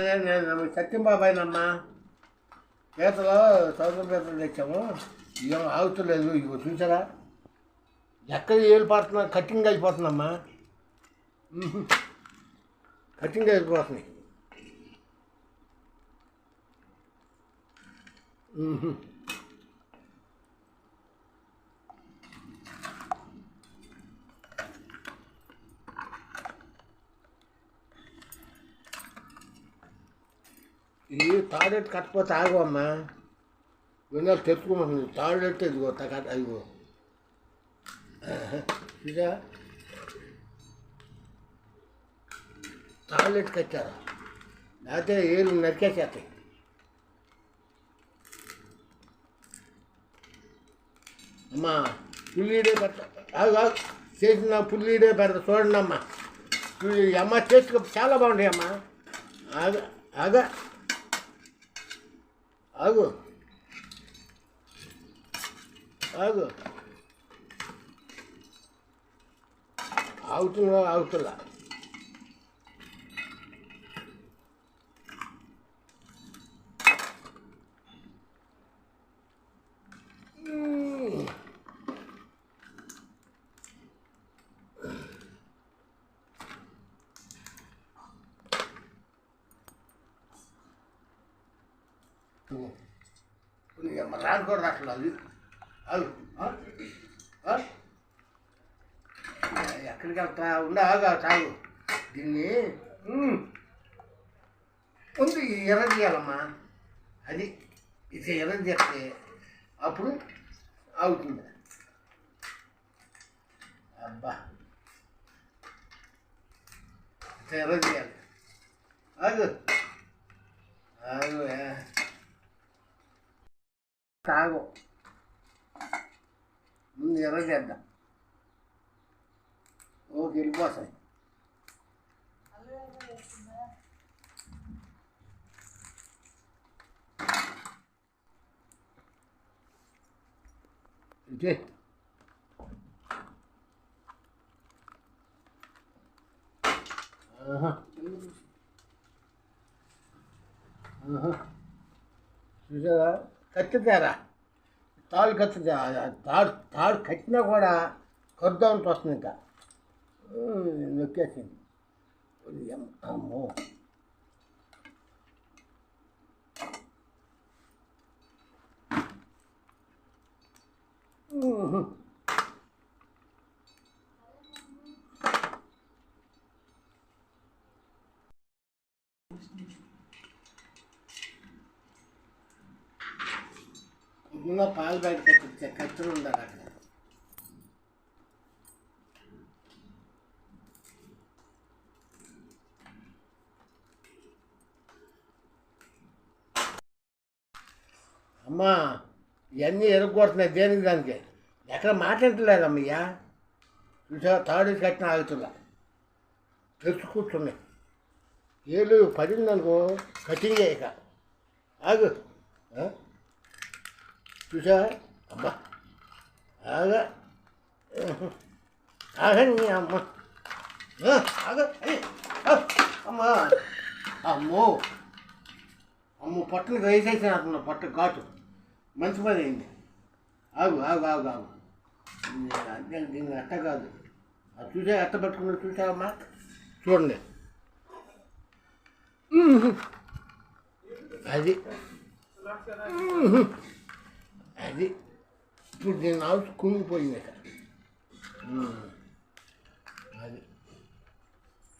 నేను సత్యం బాబాయ్నమ్మా పీతలు సౌదర పీతలు తెచ్చాము. ఏం ఆగుతలేదు ఇగో చూసారా? ఎక్కడ ఏళ్ళు పడుతున్నా కటింగ్ అయిపోతుందమ్మా. కటింగ్ అయిపోతున్నాయి ఈ తాడెట్టు కట్టపోతే ఆగవమ్మా విన్నాలు తెచ్చుకోమంటుంది. తాడెట్టు ఇదిగో కట్ట అదిగో ఇదా. టాయిలెట్ కట్టారు. లేకపోతే ఏళ్ళు నరికేసేస్తాయి. అమ్మా పుల్లీడే పెడతా. ఆగు ఆగు. చేసిన పుల్లీడే పెడతా. చూడండి అమ్మా అమ్మ చేసుకో చాలా బాగుంటాయి అమ్మా ఆగ ఆగ. ఆగు ఆగు ఆగుతున్నా ఆగుతున్నా రాకూడదు అది ఆగు ఎక్కడికి వెళ్తా ఉండగా ఆగా తాగు దీన్ని ఉమ్. ముందు ఎర్ర తీయాలమ్మా అది ఇది ఎర్ర చేస్తే అప్పుడు అవుతుంది అబ్బా ఇది ఎర్ర తీయాలి ఆగు ఆగు తాగు. ముందు ఎర్ర చేద్దాం. ఓకే వెళ్ళిపోతాయి ఇదే ఆహా. ఆహా. చూసారా కత్తితేరా తాడు కత్తి తాడు తాడు కట్టినా కూడా కొద్దామని వస్తుంది ఇంకా ఉమ్, నొక్కేసింది ఓరి అమ్మ, అమ్మో ఉహు. ఇంకా పాలు బయట కట్టి కత్తులు ఉండాలి అక్కడ. అమ్మా ఇవన్నీ ఎరుగొడుతున్నాయి దేనికి దానికి? ఎక్కడ మాట్లాడలేదమ్మయ్యా చూసా తాడు కట్టిన ఆగుతుందా తెచ్చు కూర్చున్నాయి ఏళ్ళు పడిందనుకో కటింగ్ ఇక. ఆగు. చూసా అబ్బా ఆగా ఆగండి అమ్మ ఆగ అమ్మా అమ్మో అమ్మో పొట్టలు వేసేసి అంటున్నా పొట్ట ఘాటు మంచి పని అయింది ఆగు ఆగు ఆగు ఆగు అంతే దీన్ని అట్ట కాదు అది చూసా అట్ట పట్టుకున్నా చూసావమ్మా చూడండి అది అది ఇప్పుడు దీన్ని ఆవు కుంగిపోయింది ఇక. అది.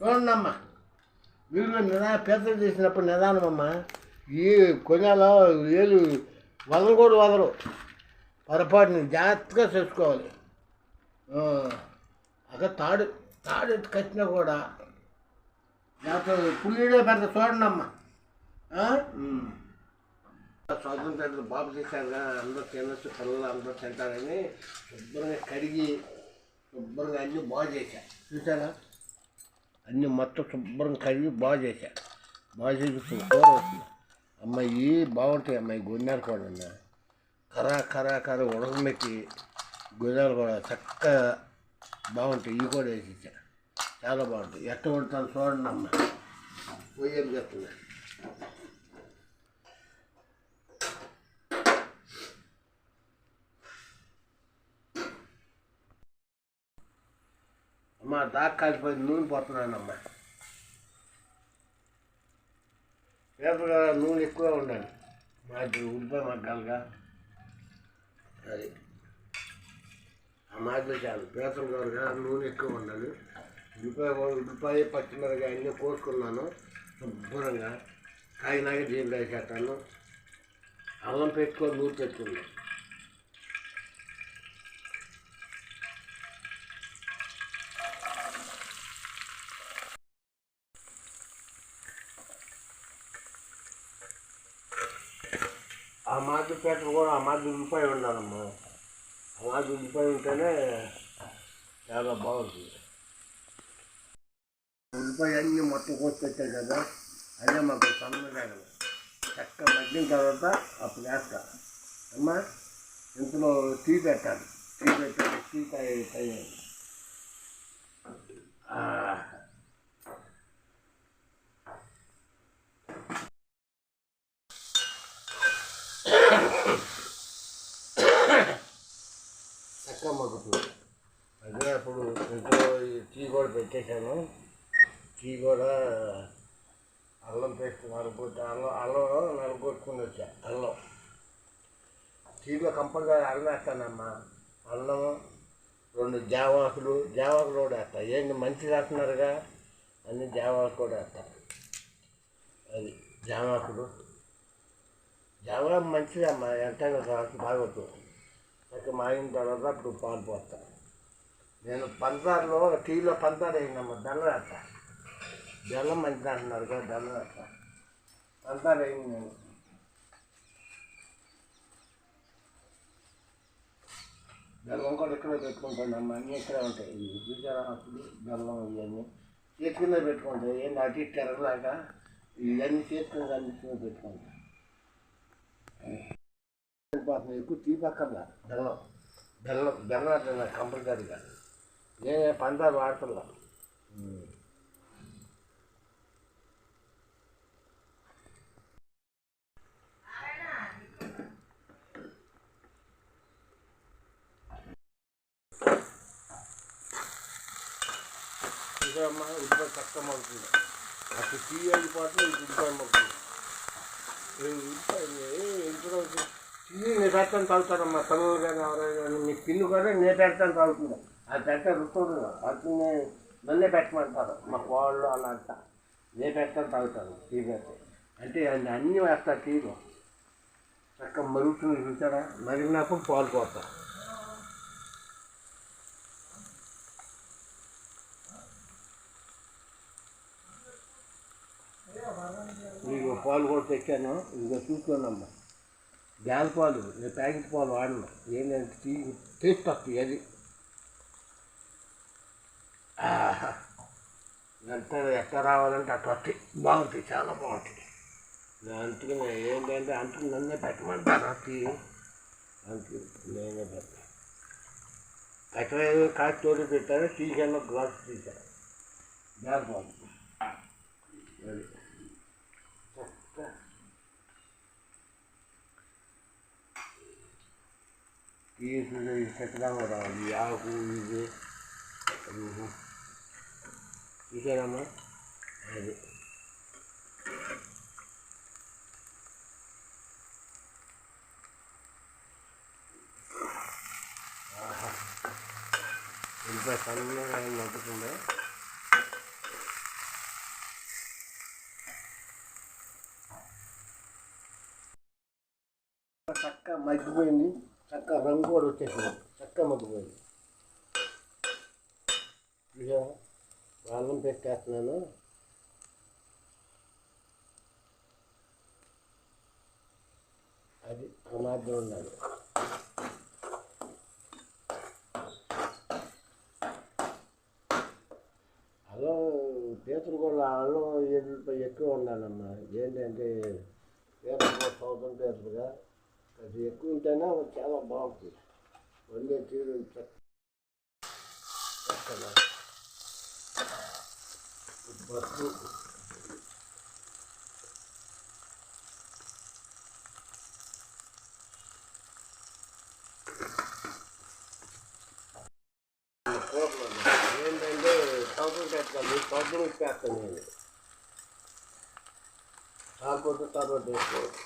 చూడండి అమ్మా వీళ్ళు నిదా పెద్దలు చేసినప్పుడు నిదానమమ్మా. ఈ కొనాలో ఏలు వదలు కూడా వదలు పొరపాటుని జాగ్రత్తగా చేసుకోవాలి. అక్కడ తాడు తాడు కట్టినా కూడా జాగ్రత్త పుల్లీడే పెద్ద చూడండి అమ్మా స్వాతంత్ర బాబు చేశారుగా అందరూ తినచ్చు పిల్లలు అందరూ తింటారని శుభ్రంగా కడిగి శుభ్రంగా అన్నీ బాగు చేశారు? చూసారా అన్నీ మొత్తం శుభ్రంగా కడిగి బాగు చేశారు బాగు చేసి కూర వస్తుంది అమ్మాయి బాగుంటాయి అమ్మాయి గొన్నెలు కూడా అన్న కరా కరా కర ఉడకమెక్కి గొన్నెలు కూడా చక్కగా బాగుంటాయి. ఇవి కూడా వేసి చాలా బాగుంటాయి. ఎట్ట కొడతాను చూడండి అమ్మ. పోయేది చెప్తున్నా దాకా కాలిపోయి నూనె పోతున్నానమ్మా. పేపర్ నూనె ఎక్కువ ఉండాలి. మా ఇద్దరు ఉడిపోయి మగ్గాలుగా. అది. ఆ మాదిరి చాలు. పేపర్ కాదుగా నూనె ఎక్కువ ఉండాలి. ఉడిపోయి ఉడిపోయి పచ్చిమిరకాయ అన్నీ కోసుకున్నాను. శుభ్రంగా కాగినాక జీవులు వేసేస్తాను. అల్లం పెట్టుకొని నూనె తెచ్చుకున్నాను. ఆ కూడా ఆ మాదిరి ఉల్లిపాయ ఉండాలమ్మా. ఆ మాదిరి ఉల్లిపాయ ఉంటేనే చాలా బాగుంటుంది ఉల్లిపాయ అన్నీ మొత్తం కోసి కదా అదే మాకు సన్నగా చక్క మగ్గిన తర్వాత అప్పుడు వేస్తా అమ్మా ఇంతలో టీ పెట్టాలి. టీ పెట్టాలి టీ కాయ మగ్గుతుంది అదే అప్పుడు ఇంట్లో టీ కూడా పెట్టేశాను. టీ కూడా అల్లం పేస్ట్ నలుగుొట్టి అల్లం అల్లం నలుగొట్టుకుని వచ్చా అల్లం. టీలో కంపల్సరీ అల్లం వేస్తానమ్మా అల్లం రెండు జావాకులు జావాకులు కూడా వేస్తా. ఏంటి మంచి రాస్తున్నారుగా అన్ని జావాకు కూడా వేస్తా. అది జావాకులు. జావా మంచిదమ్మా ఎంతైనా కావచ్చు బాగవుతుంది చక్క మాగిన తర్వాత అప్పుడు పాలు పోస్తా. నేను పంచదారలో టీలో పంచదార అయిందమ్మా బెల్లం వేస్తా బెల్లం మంచిది అంటున్నారు కదా బెల్లం వేస్తా పంచదార వేయింది నేను. బెల్లం కూడా ఇక్కడ పెట్టుకుంటానమ్మా అన్నీ ఇక్కడే ఉంటాయి. ఇవి చూసారా అప్పుడు బెల్లం ఇవన్నీ చేతుకునే పెట్టుకుంటాయి ఏంటి అటు ఇటు తిరగలాగా ఇవన్నీ చేతుకుని కనిపించుకుని పెట్టుకుంటా. పోతుంది ఎక్కువ టీ పక్కన బెల్లం బెల్లం బెల్లం అట్లా కంపల్సరీగా నేనే పందాలు వాడుతున్నా. ఇంకా అమ్మ ఉల్లిపాయ చక్క మగ్గుతుంది అప్పుడు టీ అయిపోతుంది ఉల్లిపాయ ఉల్లిపాయ ఇంట్లో నేను పెడతాను తాగుతానమ్మా తల్లులు కానీ ఎవరైనా మీ పిల్లు కూడా నేను పెడతాను తాగుతుంది. అది పెడితే రుతుంది అది నన్నే పెట్టమంటారు. మా కోళ్ళు అలా అంట నేను పెడతాను తాగుతాను టీ పెడితే. అంటే అన్ని అన్నీ వేస్తారు టీలో. చక్క మరుగుతుంది చూసారా? మరిగినప్పుడు పాలు పోతారు మీకు పాలు కూడా తెచ్చాను. ఇదిగో చూసుకోనమ్మా గ్యాల్ పాలు నేను ప్యాకెట్ పాలు వాడను. ఏంటంటే టీ టేస్ట్ వస్తుంది అది. ఆహా. ఎంత ఎట్లా రావాలంటే అట్లా వస్తాయి బాగుంటాయి చాలా బాగుంటాయి అందుకని ఏంటంటే అంటూ నన్నే పెట్టమంటారు టీ? అందుకే నేనే పెట్టాను. కట్టలేదు కాచి తోడు పెట్టాను టీ కన్నా గ్లాస్ తీశాను. గ్యాల్ పాలు. అది చక్క తీసుడు చెక్కదాం రావాలి ఈ ఆకు ఇది? ఉహు. అది. ఆహా. ఉల్లిపాయ సన్నగా నవ్వుతుందా. చక్క మగ్గిపోయింది. చక్క రంగు కూడా వచ్చేసింది. చక్క మగ్గిపోయింది. చూసారా అల్లం పెట్టేస్తున్నాను. అది ప్రమాదం ఉండాలి. అల్లం పీతలు అల్లం ఎక్కువ ఉండాలమ్మా. ఏంటంటే పీతలు సౌతం పీతలుగా. అది ఎక్కువ ఉంటేనే చాలా బాగుంటుంది. వండే తీరు చక్క- చక్కగా బస్సు. ఏంటంటే వేస్తాను నేను. కాకపోతే తర్వాత వేసుకోవచ్చు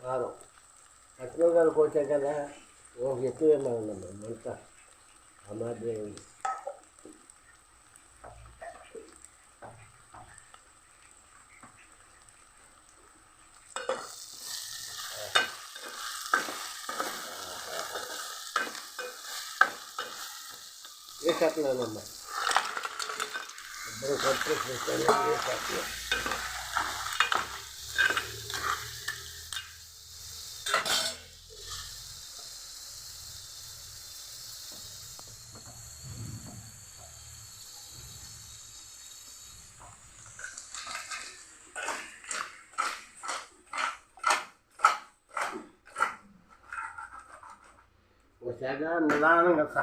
కారం పచ్చిమిరకాయలు కోసాం కదా ఒక ఎక్కువ ఏమన్నా మంట ఆ మాదిరి ఉంది. ఏ కట్టలేనమ్మా వచ్చాక నిదానంగా సా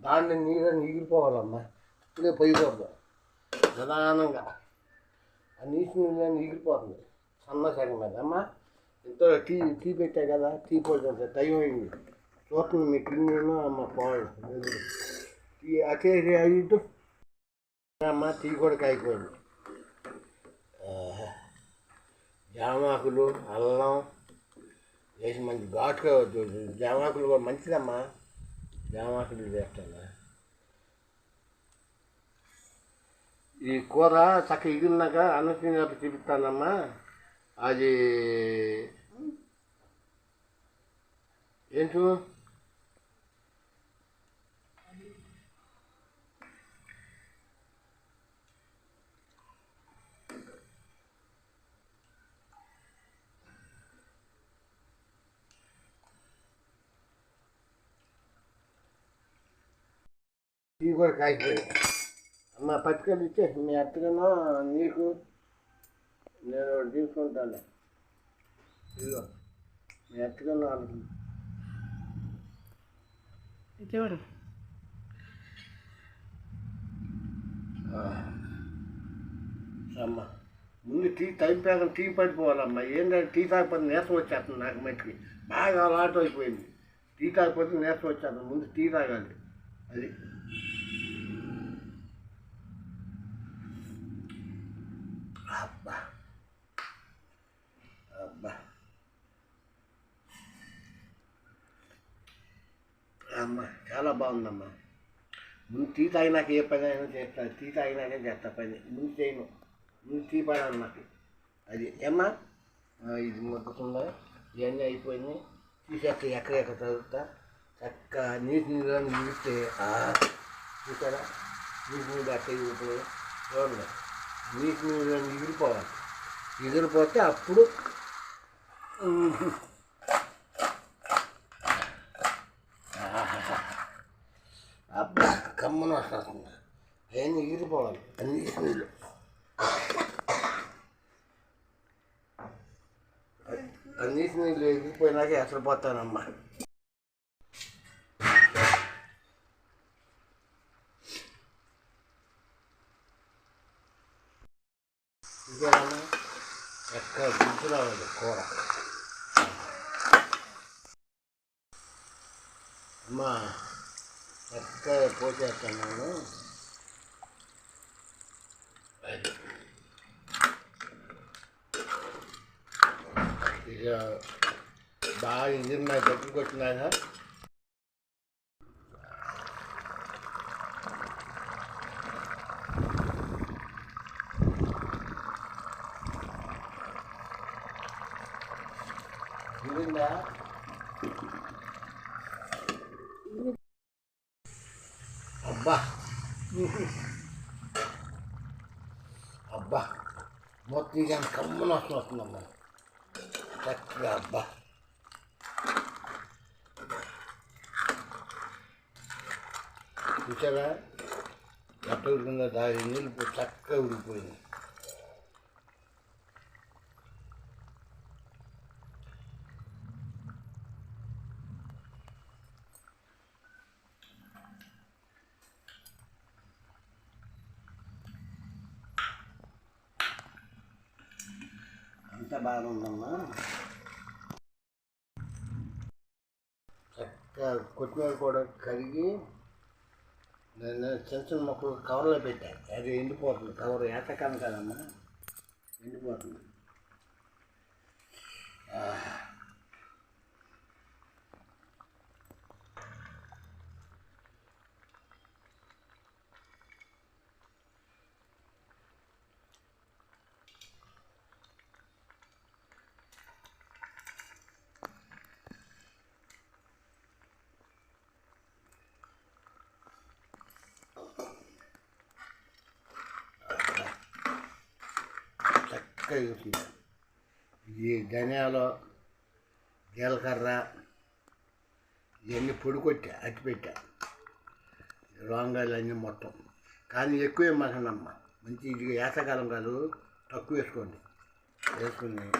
దాన్ని నీరు నీగిరిపోవాలమ్మా. ఇప్పుడే పోయకూడదు నిదానంగా. ఆ నీటి నీళ్ళని నిగిరిపోతుంది సన్న సగం మీద. అమ్మా ఎంతో టీ టీ పెట్టా కదా టీ పోతుంది టైం అయింది. చూస్తుంది మీ కిన్నీను అమ్మ పోవాలి టీ అటే ఇటు అమ్మ టీ కూడా కాయిపోయింది జామాకులు అల్లం వేసి మంచి ఘాటుగా జామాకులు కూడా మంచిదమ్మా. జామాకులు చేస్తాను ఈ కూర చక్కగా ఇగిలినాక అన్నట్టు చూపిస్తానమ్మా. అది ఏంటో? కూడా కాయిపోయాయి అమ్మ పట్టుకొని ఇచ్చే మీ అత్తగానో నీకు నేను తీసుకుంటాను. ఇదిగో మీ అత్తగానో చూడు అమ్మ ముందు టీ టైం ప్రకారం టీ పడిపోవాలమ్మా ఏంటంటే టీ తాగకపోతే నీరసం వచ్చేస్తుంది నాకు మట్టికి. బాగా అలవాటు అయిపోయింది. టీ తాగకపోతే నీరసం వచ్చేస్తుంది. ముందు టీ తాగాలి. అది అబ్బా అబ్బా అమ్మా చాలా బాగుందమ్మా. ముందు టీ తాగినాక ఏ పని అయినా చేస్తాను టీ తాగినాకే చేస్తా పని. ముందు చేయను. ముందు టీ పని నాకు. అది ఏమ్మా? ఇది మొత్తంలో ఇవన్నీ అయిపోయినాయి తీసేస్తే ఎక్కడెక్కడ చదువుతా చక్క నీటి నీళ్ళు నిలిస్తే చూసారా? నీటి నీళ్ళు అట్టే ఎగిరిపోయి చూడండి. మీకు నీళ్ళు ఎగిరిపోవాలి ఎగిరిపోతే అప్పుడు అబ్బా కమ్మను వస్తుంది అవన్నీ ఎగిరిపోవాలి అన్ని నీళ్ళు. అన్నిటి నీళ్ళు ఎగిరిపోయినాక ఎసరిపోతానమ్మా పోతానమ్మా ఇదేనా ఎక్కడ గుర్తు రావాలి కూర అమ్మా చేస్తున్నాను ఇక బాగా ఎగిరినాక దగ్గరికి వచ్చినాక ఎగిరిందా అబ్బా అబ్బా మొత్తం ఇక కమ్మన వాసన వస్తుందమ్మా చక్కగా అబ్బా చూసారా ఎట్ట ఉడికిందో దాని నీళ్ళు చక్కగా ఉడికిపోయింది అంత బాగుందమ్మా. చక్కగా కొత్తిమీర కూడా కడిగి నేను చిన్న చిన్న మొక్కలు కవర్లో పెట్టాను అది ఎండిపోతుంది. కవర్ ఏటకాలం కదమ్మా. ఎండిపోతుంది. ఆ. ఈ ధనియాలు జీలకర్ర ఇవన్నీ పొడి కొట్టా అట్టి పెట్టా లవంగాలు అన్నీ మొత్తం. కానీ ఎక్కువ వేయమాకండమ్మ మంచి ఇది వేసవకాలం కాదు తక్కువ వేసుకోండి. వేసుకుని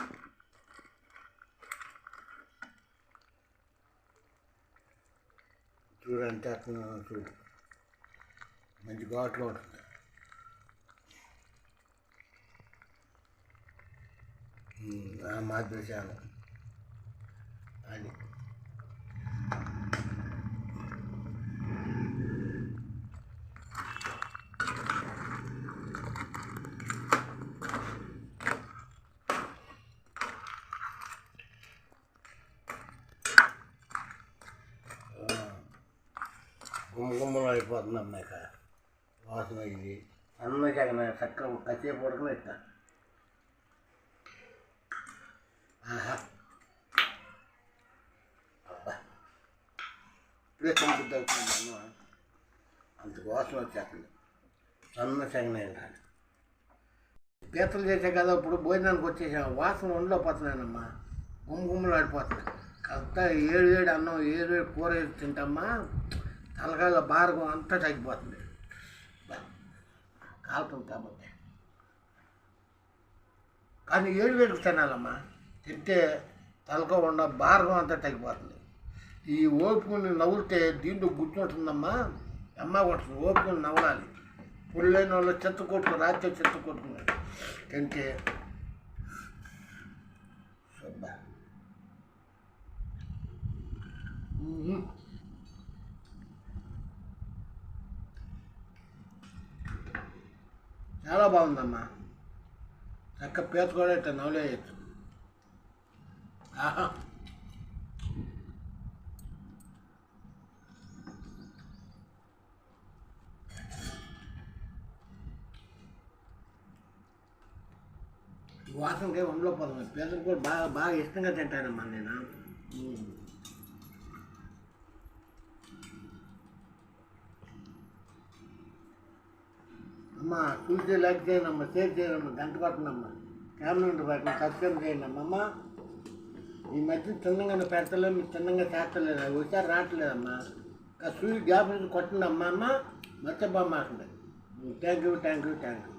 చూడంటే చూడు. మంచి ఘాట్లో ఉంటుంది. ఉమ్, అని. మాదిరిశాను గుమ్మ గుమ్మలు అయిపోతుంది అమ్మాయి వాసన ఇది. అన్న జగన చక్కగా కసేపు ఉడకనే ఇస్తాను ఆహా అబ్బా ఇప్పుడే కంప్లీట్ అవుతుంది అంత వచ్చేస్తుంది. సన్న సగన కాదు. పీతలు చేసే కదా ఇప్పుడు భోజనానికి వచ్చేసాం. వాసన ఒంట్లో పోతున్నానమ్మా. గుమ్మ గుమ్మలు ఆడిపోతున్నాయి. కాస్త ఏడు ఏడు అన్నం ఏడు ఏడు కూర వేసి తింటామ్మా. తలకాయల భారగం అంతా తగ్గిపోతుంది. కాలుతుంది కాబట్టి. కానీ ఏడు వేడికి తినాలమ్మా. తింటే తలక ఉండ భారగం అంతా తగ్గిపోతుంది. ఈ ఓపుకుని నవ్వులితే దీంట్లో గుర్తుంటుందమ్మా అమ్మ కొడుతుంది ఓపుకుని నవ్వాలి. పుల్లైన వాళ్ళు చెత్త కొట్టుకు రాత్రి చెత్త కొట్టుకున్నాడు తింటే చాలా బాగుందమ్మా. చక్క పీత కూడా ఇట్లా నవ్వులేయచ్చు ఆహా ఈ వాసనకే ఒంట్లో పోతుంది పీతలు కూడా బాగా బాగా ఇష్టంగా తింటానమ్మా నేను. అమ్మ చూసి లైక్ చేయండి షేర్ చేయండి గంట కొట్టనమ్మా ఫ్యామిలీ నుండి వాటిని సబ్స్క్రైబ్ చేయండి అమ్మ ఈ మధ్య చిన్నగా పెడతలేదు మీరు చిన్నగా చేస్తలేదు. ఒకసారి రావట్లేదమ్మా సూర్యుడు గ్యాప్ నుంచి కొట్టండి అమ్మ అమ్మ. మర్చిపోమాకండి. Thank you thank you thank you.